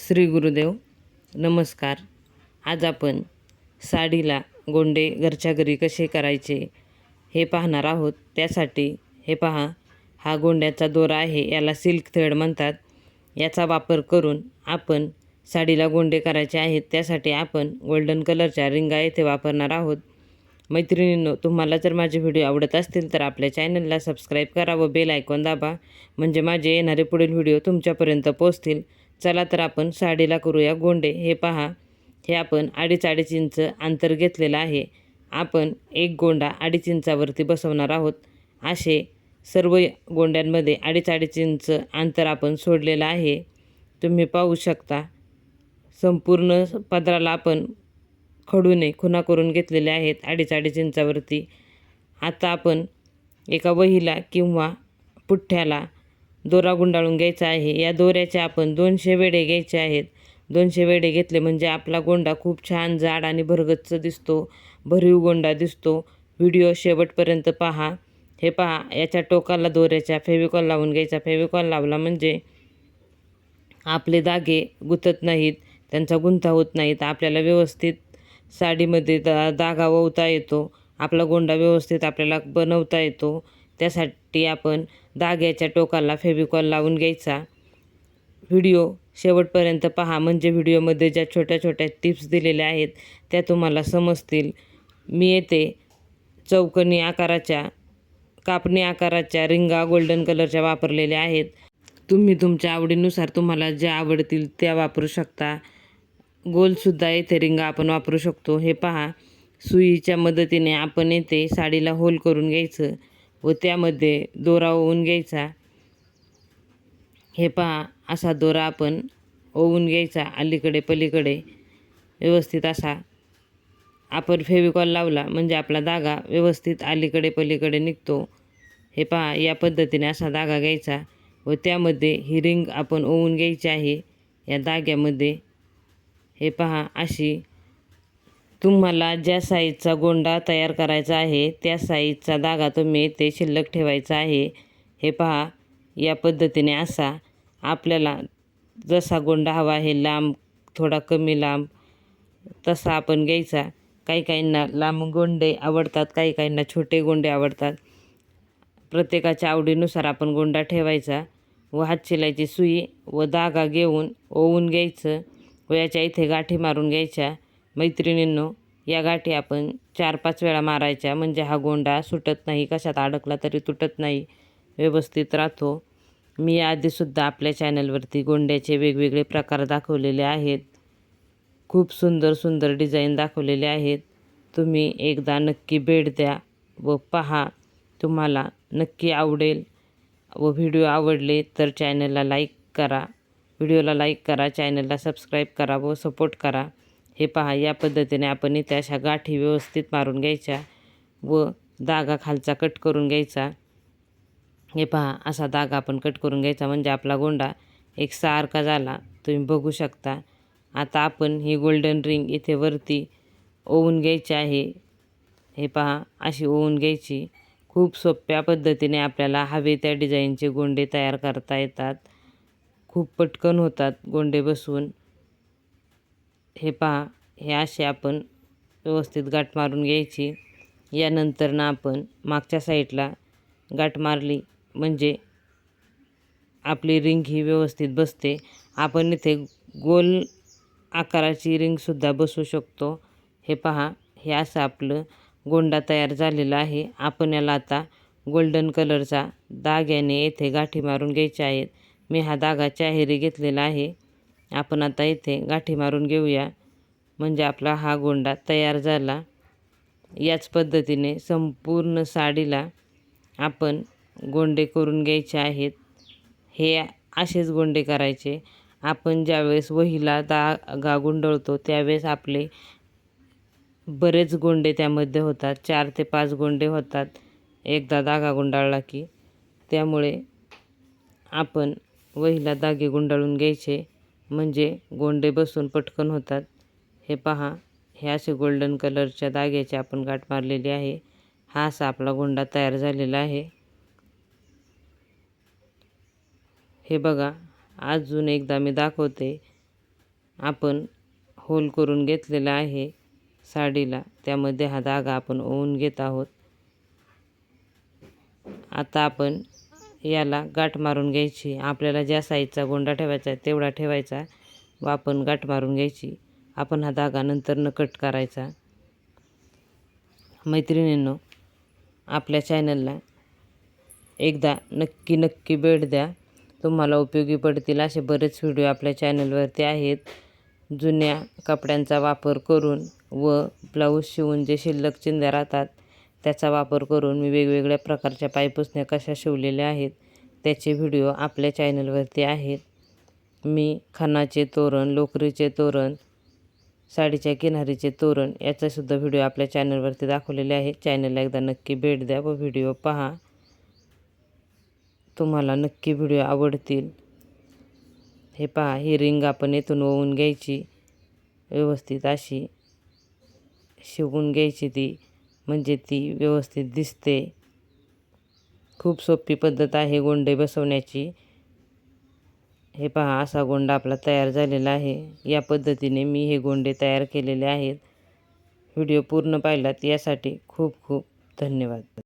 श्री गुरुदेव नमस्कार. आज आपण साडीला गोंडे घरच्या घरी कसे करायचे हे पाहणार आहोत. त्यासाठी हे पहा हा गोंड्याचा दोरा आहे याला सिल्क थ्रेड म्हणतात. याचा वापर करून आपण साडीला गोंडे करायचे आहेत त्यासाठी आपण गोल्डन कलरच्या रिंगा येथे वापरणार आहोत. मैत्रिणींनो तुम्हाला जर माझे व्हिडिओ आवडत असतील तर आपल्या चॅनलला सबस्क्राईब करा व बेल आयकॉन दाबा म्हणजे माझे येणारे पुढील व्हिडिओ तुमच्यापर्यंत पोहोचतील. चला तर आपण साडीला करूया गोंडे. हे पहा हे आपण अडीच अडीच इंच अंतर घेतलेलं आहे. आपण एक गोंडा अडीच इंचावरती बसवणार आहोत. असे सर्व गोंड्यांमध्ये अडीच अडीच इंच अंतर आपण सोडलेलं आहे. तुम्ही पाहू शकता संपूर्ण पदराला आपण खडूने खुणा करून घेतलेल्या आहेत अडीच अडीच इंचावरती. आता आपण एका वहीला किंवा पुठ्ठ्याला दोरा गुंडाळून घ्यायचा आहे. या दोऱ्याचे आपण दोनशे वेडे घ्यायचे आहेत. दोनशे वेडे घेतले म्हणजे आपला गोंडा खूप छान जाड आणि भरगच्च दिसतो. भरीव गोंडा दिसतो. व्हिडिओ शेवटपर्यंत पहा. हे पहा याच्या टोकाला दोऱ्याच्या फेविकॉल लावून घ्यायचा. फेविकॉल लावला म्हणजे आपले धागे गुंतत नाहीत त्यांचा गुंता होत नाही तर आपल्याला व्यवस्थित साडीमध्ये दा धागा ववता येतो. आपला गोंडा व्यवस्थित आपल्याला बनवता येतो. त्यासाठी आपण दाग्याच्या टोकाला फेविकॉल लावून घ्यायचा. व्हिडिओ शेवटपर्यंत पहा. म्हणजे व्हिडिओमध्ये ज्या छोट्या छोट्या टिप्स दिलेल्या आहेत त्या तुम्हाला समजतील. मी येथे चौकनी आकाराच्या कापणी आकाराच्या रिंगा गोल्डन कलरच्या वापरलेल्या आहेत. तुम्ही तुमच्या आवडीनुसार तुम्हाला ज्या आवडतील त्या वापरू शकता. गोलसुद्धा येथे रिंगा आपण वापरू शकतो. हे पहा. सुईच्या मदतीने आपण येथे साडीला होल करून घ्यायचं. व त्यामध्ये दोरा ओवून घ्यायचा. हे पहा असा दोरा आपण ओवून घ्यायचा अलीकडे पलीकडे. व्यवस्थित असा आपण फेविकॉल लावला म्हणजे आपला धागा व्यवस्थित अलीकडे पलीकडे निघतो. हे पहा या पद्धतीने असा धागा घ्यायचा व त्यामध्ये ही रिंग आपण ओवून घ्यायची आहे. या धाग्यामध्ये हे पहा अशी तुम्हाला ज्या साईजचा गोंडा तयार करायचा आहे त्या साईजचा धागा तुम्ही ते शिल्लक ठेवायचा आहे. हे पहा या पद्धतीने असा आपल्याला जसा गोंडा हवा आहे लांब थोडा कमी लांब तसा आपण घ्यायचा. काही काहींना लांब गोंडे आवडतात काही काहींना छोटे गोंडे आवडतात. प्रत्येकाच्या आवडीनुसार आपण गोंडा ठेवायचा व हातशिलाईची सुई व धागा घेऊन ओवून घ्यायचं व याच्या इथे गाठी मारून घ्यायच्या. मैत्रिणींनो या गाठी आपण चार पाच वेळा मारायच्या. म्हणजे हा गोंडा सुटत नाही कशात अडकला तरी तुटत नाही व्यवस्थित राहतो. मी आधीसुद्धा आपल्या चॅनलवरती गोंड्याचे वेगवेगळे प्रकार दाखवलेले आहेत. खूप सुंदर सुंदर डिझाईन दाखवलेले आहेत. तुम्ही एकदा नक्की भेट द्या व पहा. तुम्हाला नक्की आवडेल व व्हिडिओ आवडले तर चॅनलला लाईक करा. व्हिडिओला लाईक करा चॅनलला सबस्क्राईब करा व सपोर्ट करा. हे पहा या पद्धतीने आपण इथे अशा गाठी व्यवस्थित मारून घ्यायच्या व धागा खालचा कट करून घ्यायचा. हे पहा असा दागा आपण कट करून घ्यायचा म्हणजे आपला गोंडा एक सारखा झाला. तुम्ही बघू शकता. आता आपण ही गोल्डन रिंग इथे वरती ओवून घ्यायची आहे. हे पहा अशी ओवून घ्यायची. खूप सोप्या पद्धतीने आपल्याला हवे त्या डिझाईनचे गोंडे तयार करता येतात. खूप पटकन होतात गोंडे बसवून. हे पहा हे असे आपण व्यवस्थित गाठ मारून घ्यायची. यानंतर ना आपण मागच्या साईडला गाठ मारली म्हणजे आपली रिंग ही व्यवस्थित बसते. आपण इथे गोल आकाराची रिंगसुद्धा बसवू शकतो. हे पहा हे असं आपलं गोंडा तयार झालेला आहे. आपण याला आता गोल्डन कलरचा दाग्याने येथे गाठी मारून घ्यायच्या आहेत. मी हा धागा चाहेरी घेतलेला आहे. आपण आता इथे गाठी मारून घेऊया. म्हणजे आपला हा गोंडा तयार झाला. याच पद्धतीने संपूर्ण साडीला आपण गोंडे करून घ्यायचे आहेत. हे असेच गोंडे करायचे. आपण ज्यावेळेस वहीला दागा गुंडळतो त्यावेळेस आपले बरेच गोंडे त्यामध्ये होतात. चार ते पाच गोंडे होतात. एकदा दागा गुंडाळला की. त्यामुळे आपण वहीला दागे गुंडाळून घ्यायचे. म्हणजे गोंडे बसून पटकन होतात. हे पहा हे असे गोल्डन कलरच्या धाग्याचे आपण गाठ मारलेली आहे. हा असा आपला गोंडा तयार झालेला आहे. हे बघा अजून एकदा मी दाखवते. आपण होल करून घेतलेला आहे साडीला. त्यामध्ये हा धागा आपण ओवून घेत आहोत. आता आपण याला गाठ मारून घ्यायची. आपल्याला ज्या साईजचा गोंडा ठेवायचा आहे तेवढा ठेवायचा. व आपण गाठ मारून घ्यायची. आपण हा धागा नंतरनं कट करायचा. मैत्रिणींनो आपल्या चॅनलला एकदा नक्की नक्की भेट द्या. तुम्हाला उपयोगी पडतील असे बरेच व्हिडिओ आपल्या चॅनलवरती आहेत. जुन्या कपड्यांचा वापर करून व ब्लाऊज शिवून जे शिल्लक चिंध्या राहतात त्याचा वापर करून मी वेगवेगळ्या प्रकारच्या पायपुसण्या कशा शिवलेल्या आहेत त्याचे व्हिडिओ आपल्या चॅनलवरती आहेत. मी खणाचे तोरण लोकरीचे तोरण साडीच्या किनारीचे तोरण याचासुद्धा व्हिडिओ आपल्या चॅनलवरती दाखवलेले आहे चॅनलला एकदा नक्की भेट द्या व व्हिडिओ पहा. तुम्हाला नक्की व्हिडिओ आवडतील. हे पहा ही रिंग आपण येथून ओवून घ्यायची. व्यवस्थित अशी शिवून घ्यायची ती. म्हणजे ती व्यवस्थित दिसते. खूप सोपी पद्धत आहे गोंडे बसवण्याची. हे पहा असा गोंडा आपला तयार झालेला आहे. या पद्धतीने मी हे गोंडे तयार केलेले आहेत. व्हिडिओ पूर्ण पाहिलात यासाठी खूप खूप धन्यवाद.